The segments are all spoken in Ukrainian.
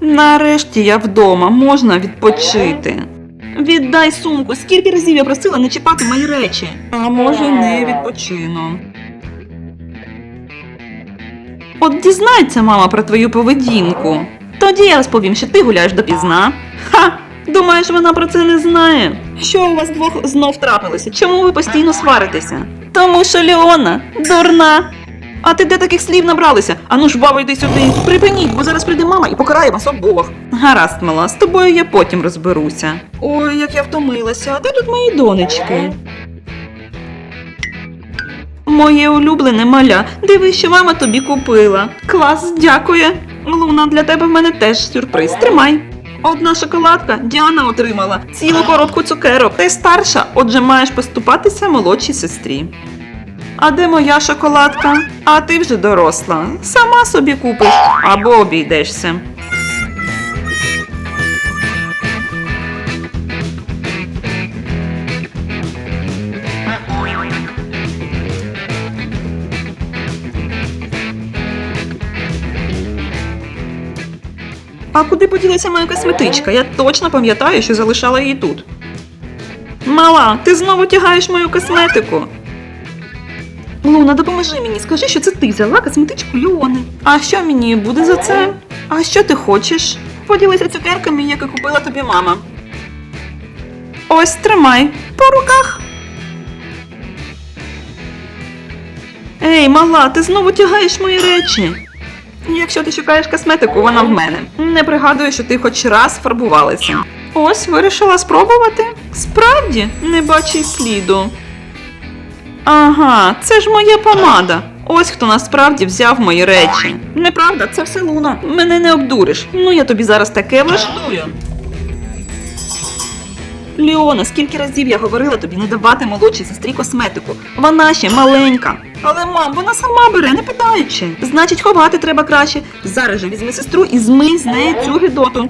Нарешті я вдома, можна відпочити. Віддай сумку, скільки разів я просила не чіпати мої речі. А може, не відпочину. От дізнається мама про твою поведінку. Тоді я розповім, що ти гуляєш допізна. Ха! Думаєш, вона про це не знає? Що у вас двох знов трапилося? Чому ви постійно сваритеся? Тому що Леона дурна. А ти де таких слів набралися? Ану ж, баба, йди сюди. Припиніть, бо зараз прийде мама і покарає вас обох. Гаразд, мала, з тобою я потім розберуся. Ой, як я втомилася, а де тут мої донечки? Моє улюблене маля, дивись, що мама тобі купила. Клас, дякую. Луна, для тебе в мене теж сюрприз. Тримай. Одна шоколадка Діана отримала, цілу коробку цукерок. Ти старша, отже маєш поступатися молодшій сестрі. А де моя шоколадка? А ти вже доросла. Сама собі купиш або обійдешся. А куди поділася моя косметичка? Я точно пам'ятаю, що залишала її тут. Мала, ти знову тягаєш мою косметику. Луна, допоможи мені, скажи, що це ти взяла косметичку Леони. А що мені буде за це? А що ти хочеш? Поділися цукерками, які купила тобі мама. Ось тримай по руках. Ей, мала, ти знову тягаєш мої речі. Якщо ти шукаєш косметику, вона в мене. Не пригадую, що ти хоч раз фарбувалася. Ось вирішила спробувати. Справді, не бачу сліду. Ага, це ж моя помада. Ось хто насправді взяв мої речі. Неправда, це все луна. Мене не обдуриш. Ну я тобі зараз таке влаштую. Ліона, скільки разів я говорила тобі не давати молодшій сестрі косметику. Вона ще маленька. Але мам, вона сама бере, не питаючи. Значить, ховати треба краще. Зараз же візьми сестру і змий з неї цю гидоту.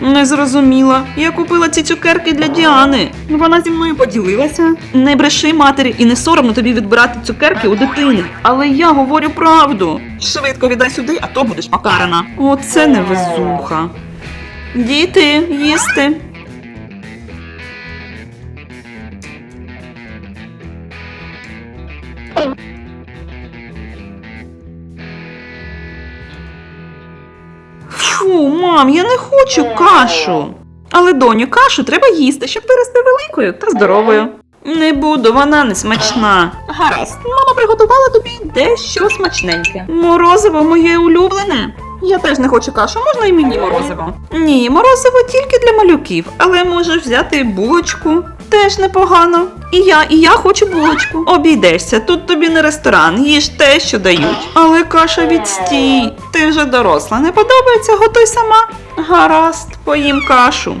Не зрозуміла. Я купила ці цукерки для Діани. Вона зі мною поділилася. Не бреши матері і не соромно тобі відбирати цукерки у дитини. Але я говорю правду. Швидко віддай сюди, а то будеш покарана. Оце невезуха. Діти, їсти. Мам, я не хочу кашу. Але доню, кашу треба їсти, щоб вирости великою та здоровою. Не буду, вона не смачна. Гаразд, мама приготувала тобі дещо смачненьке. Морозиво моє улюблене. Я теж не хочу кашу, можна і мені морозиво. Ні, морозиво тільки для малюків, але можеш взяти булочку. Теж непогано. І я, і я хочу булочку. Обійдешся, тут тобі не ресторан, їж те, що дають. Але каша відстій. Ти вже доросла, не подобається, готуй сама. Гаразд, поїм кашу.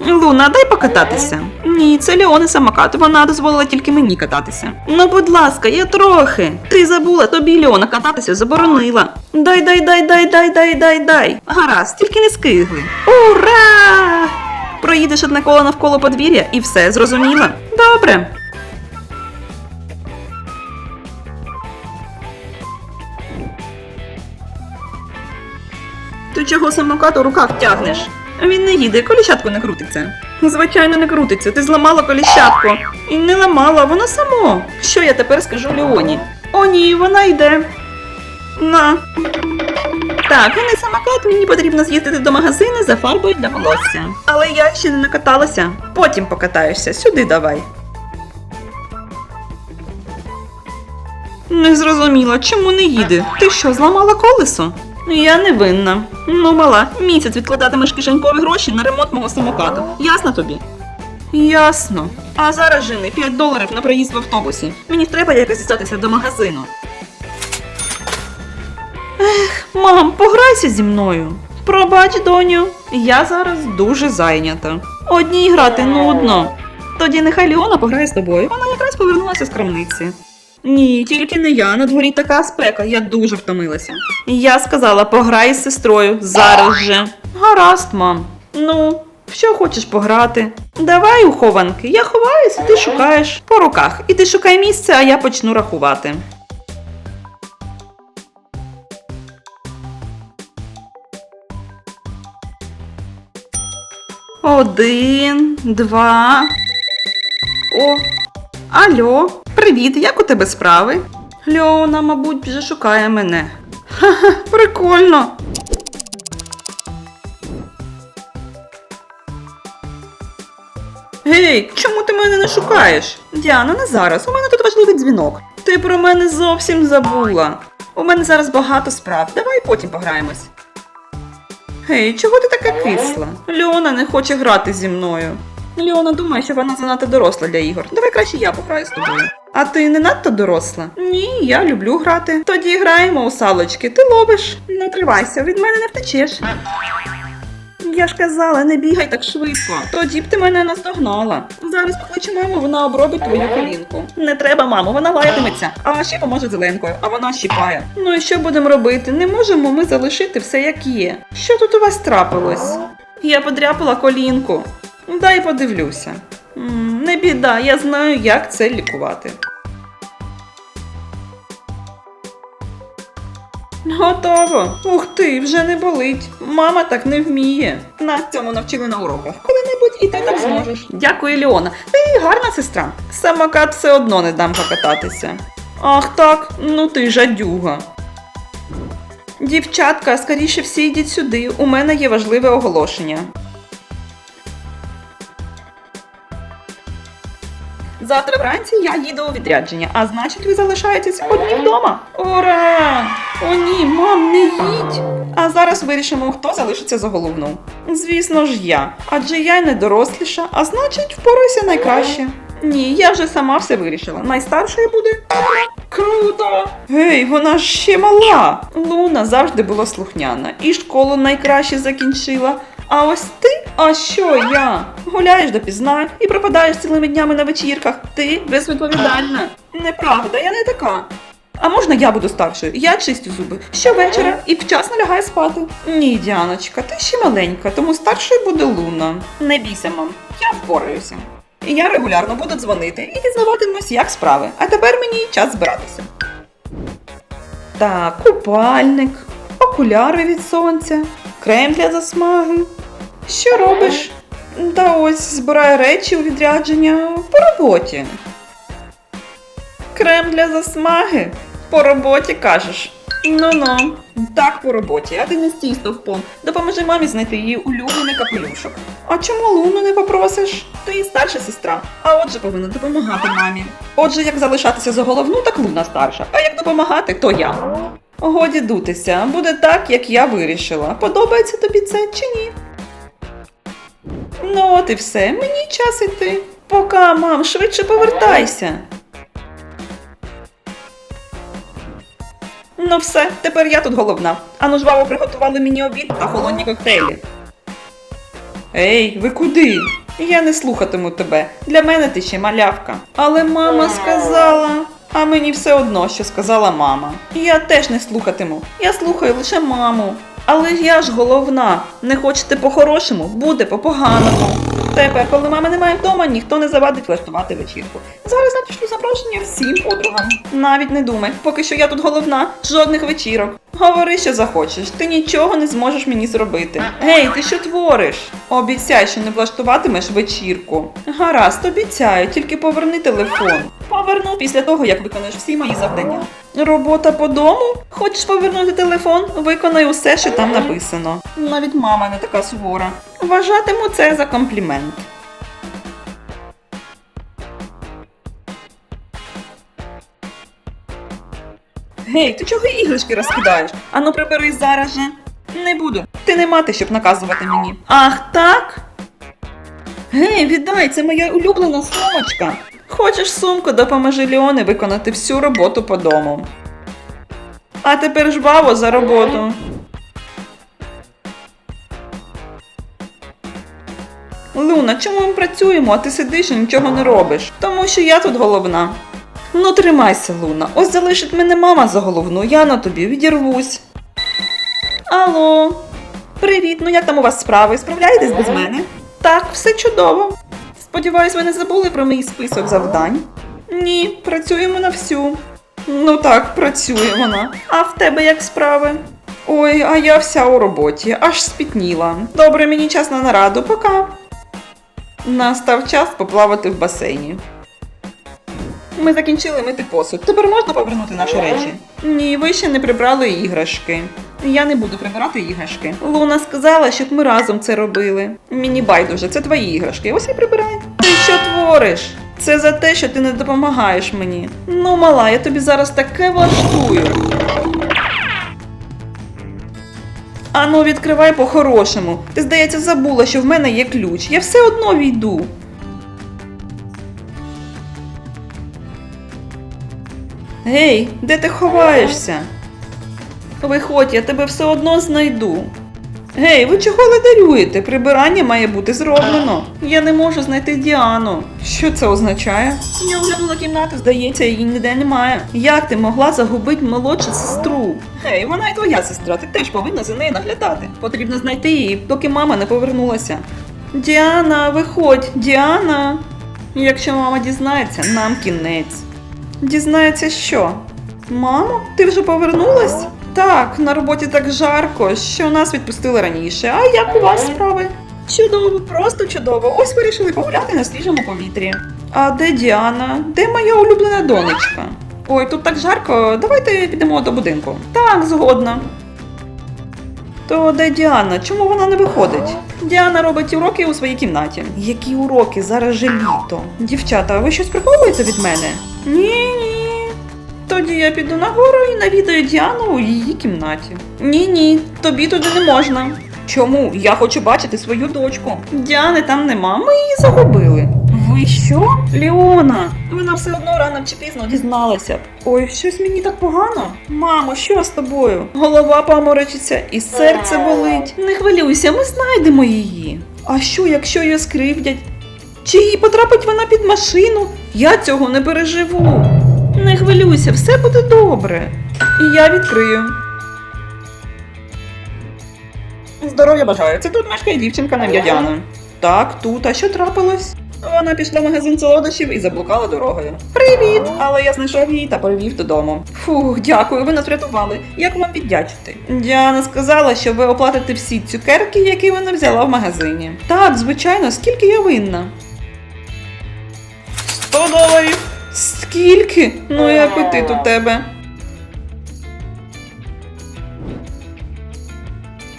Луна, дай покататися. Ні, це Леони самокат. Вона дозволила тільки мені кататися. Ну, будь ласка, я трохи. Ти забула, тобі Леона кататися заборонила. Дай, дай, дай, дай, дай, дай, дай, дай. Гаразд, тільки не скигли. Ура! Проїдеш одне коло навколо подвір'я і все, зрозуміла? Добре. Ти чого самокат у руках тягнеш? Він не їде, коліщатко не крутиться. Звичайно, не крутиться. Ти зламала коліщатко. І не ламала, воно само. Що я тепер скажу Леоні? О, ні, вона йде. На. Так, вони самокат, мені потрібно з'їздити до магазину за фарбою для волосся. Але я ще не накаталася. Потім покатаєшся. Сюди давай. Не зрозуміла, чому не їде? Ти що, зламала колесо? Я не винна. Ну, мала, місяць відкладатимеш кишенькові гроші на ремонт мого самокату. Ясно тобі? Ясно. А зараз жени 5 доларів на проїзд в автобусі. Мені треба якось дістатися до магазину. Ех, мам, пограйся зі мною. Пробач, доню, я зараз дуже зайнята. Одній грати нудно. Тоді нехай Ліона пограє з тобою. Вона якраз повернулася з крамниці. Ні, тільки не я. На дворі така спека, я дуже втомилася. Я сказала, пограй з сестрою зараз же. Гаразд, мам. Ну, що хочеш пограти? Давай у хованки. Я ховаюся, ти шукаєш по руках. І ти шукай місце, а я почну рахувати. Один, два. О, алло, привіт, як у тебе справи? Льона, мабуть, вже шукає мене. Ха-ха, прикольно. Гей, чому ти мене не шукаєш? Діана, не зараз. У мене тут важливий дзвінок. Ти про мене зовсім забула. У мене зараз багато справ. Давай потім пограємось. Гей, чого ти така кисла? Льона не хоче грати зі мною. Леона думає, що вона занадто доросла для ігор. Давай краще я пограю з тобою. А ти не надто доросла? Ні, я люблю грати. Тоді граємо у салочки. Ти ловиш. Не тривайся, від мене не втечеш. Я ж казала, не бігай так швидко. Тоді б ти мене наздогнала. Зараз покличу маму, вона обробить твою колінку. Не треба, мамо, вона лаятиметься. А ще поможе зеленкою, а вона щіпає. Ну і що будемо робити? Не можемо ми залишити все як є. Що тут у вас трапилось? Я подряпала колінку. Дай подивлюся. Не біда, я знаю, як це лікувати. Готово. Ух ти, вже не болить. Мама так не вміє. Нас цьому навчили на уроках. Коли-небудь і ти так зможеш. Дякую, Леона. Ти гарна сестра. Самокат все одно не дам покататися. Ах так, ну ти жадюга. Дівчатка, скоріше всі йдіть сюди. У мене є важливе оголошення. Завтра вранці я їду у відрядження, а значить, ви залишаєтесь одні вдома. Ура! О ні, мам, не їдь! А зараз вирішимо, хто залишиться за головну. Звісно ж, я. Адже я й не доросліша, а значить, впораюся найкраще. Ні, я вже сама все вирішила. Найстаршою буде. Круто! Гей, вона ж ще мала. Луна завжди була слухняна і школу найкраще закінчила. А ось ти, а що я? Гуляєш допізна і пропадаєш цілими днями на вечірках. Ти безвідповідальна. Неправда, я не така. А можна я буду старшою? Я чистю зуби щовечора і вчасно лягаю спати. Ні, Діаночка, ти ще маленька, тому старшою буде Луна. Не бійся, мам, я впораюся. Я регулярно буду дзвонити і дізнаватимусь, як справи. А тепер мені час збиратися. Так, купальник, окуляри від сонця, крем для засмаги. Що робиш? Та ось збираю речі у відрядження по роботі. Крем для засмаги? По роботі кажеш. Ну-ну, так по роботі, а ти не стій стовпом. Допоможи мамі знайти її улюблений капелюшок. А чому Луну не попросиш? Ти її старша сестра, а отже повинна допомагати мамі. Отже, як залишатися за головну, так Луна старша, а як допомагати, то я. Годі дутися, буде так, як я вирішила. Подобається тобі це чи ні? Ну, от і все, мені час іти. Пока, мам, швидше повертайся. Ну все, тепер я тут головна. Ану жваво приготували мені обід та холодні коктейлі. Ей, ви куди? Я не слухатиму тебе. Для мене ти ще малявка. Але мама сказала. А мені все одно, що сказала мама. Я теж не слухатиму. Я слухаю лише маму. Але я ж головна. Не хочете по-хорошому, буде по-поганому. Тепер, коли мами немає вдома, ніхто не завадить влаштувати вечірку. Зараз напишу запрошення всім подругам. Навіть не думай, поки що я тут головна, жодних вечірок. Говори, що захочеш, ти нічого не зможеш мені зробити. Гей, ти що твориш? Обіцяй, що не влаштуватимеш вечірку. Гаразд, обіцяю, тільки поверни телефон. Поверну після того, як виконаєш всі мої завдання. Робота по дому? Хочеш повернути телефон? Виконай усе, що там написано. Навіть мама не така сувора. Вважатиму це за комплімент. Гей, ти чого іграшки розкидаєш? Ану приберись зараз же. Не буду. Ти не мати, щоб наказувати мені. Ах, так? Гей, віддай, це моя улюблена сумочка. Хочеш сумку, допоможи Ліони виконати всю роботу по дому. А тепер жваво за роботу. Луна, чому ми працюємо, а ти сидиш і нічого не робиш? Тому що я тут головна. Ну, тримайся, Луна. Ось залишить мене мама за головну, я на тобі відірвусь. Алло. Привіт, ну як там у вас справи? Справляєтесь без мене? Так, все чудово. Сподіваюсь, ви не забули про мій список завдань. Ні, працюємо на всю. Ну так, працює вона. А в тебе як справи? Ой, а я вся у роботі, аж спітніла. Добре, мені час на нараду, пока. Настав час поплавати в басейні. Ми закінчили мити посуд. Тепер можна повернути наші речі? Ні, ви ще не прибрали іграшки. Я не буду прибирати іграшки. Луна сказала, щоб ми разом це робили. Мені байдуже, це твої іграшки. Ось і прибирай. Ти що твориш? Це за те, що ти не допомагаєш мені. Ну, мала, я тобі зараз таке влаштую. Ану, відкривай по-хорошому. Ти, здається, забула, що в мене є ключ. Я все одно війду. Гей, де ти ховаєшся? Виходь, я тебе все одно знайду. Гей, ви чого ледарюєте? Прибирання має бути зроблено. Я не можу знайти Діану. Що це означає? Я оглянула кімнату, здається, її ніде немає. Як ти могла загубити молодшу сестру? Гей, вона і твоя сестра, ти теж повинна за нею наглядати. Потрібно знайти її, доки мама не повернулася. Діана, виходь, Діана. Якщо мама дізнається, нам кінець. Дізнається що? Мамо, ти вже повернулась? Так, на роботі так жарко, що нас відпустили раніше. А як у вас справи? Чудово, просто чудово. Ось вирішили погуляти на свіжому повітрі. А де Діана? Де моя улюблена донечка? Ой, тут так жарко, давайте підемо до будинку. Так, згодна. То де Діана? Чому вона не виходить? Діана робить уроки у своїй кімнаті. Які уроки? Зараз же літо. Дівчата, ви щось приховуєте від мене? Ні, ні. Тоді я піду нагору і навідаю Діану у її кімнаті. Ні, ні, тобі туди не можна. Чому? Я хочу бачити свою дочку. Діани там нема, ми її загубили. Ви що? Ліона, вона все одно рано чи пізно дізналася б. Ой, щось мені так погано. Мамо, що з тобою? Голова поморочиться і серце болить. Не хвилюйся, ми знайдемо її. А що, якщо її скривдять? Чи їй потрапить вона під машину? Я цього не переживу. Не хвилюйся, все буде добре. І я відкрию. Здоров'я бажаю. Це тут мешкає дівчинка на ім'я Так, тут, а що трапилось? Вона пішла в магазин солодощів і заблукала дорогою. Привіт! Але я знайшов її та привів додому. Фух, дякую, ви нас врятували. Як вам віддячити? Діана сказала, що ви оплатите всі цукерки, які вона взяла в магазині. Так, звичайно, скільки я винна? 100 доларів. Скільки? Ну і апетит у тебе.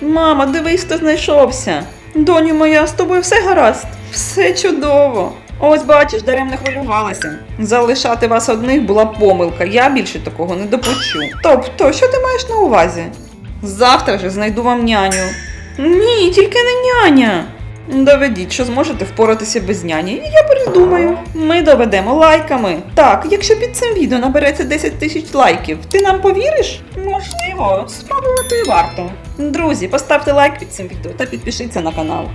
Мама, дивись, хто знайшовся. Доню моя, з тобою все гаразд. Все чудово. Ось бачиш, даремно хвилювалася. Залишати вас одних була помилка. Я більше такого не допущу. Тобто, що ти маєш на увазі? Завтра ж знайду вам няню. Ні, тільки не няня. Доведіть, що зможете впоратися без няні, і я передумаю. Ми доведемо лайками. Так, якщо під цим відео набереться 10 тисяч лайків, ти нам повіриш? Можливо, спробувати варто. Друзі, поставте лайк під цим відео та підпишіться на канал.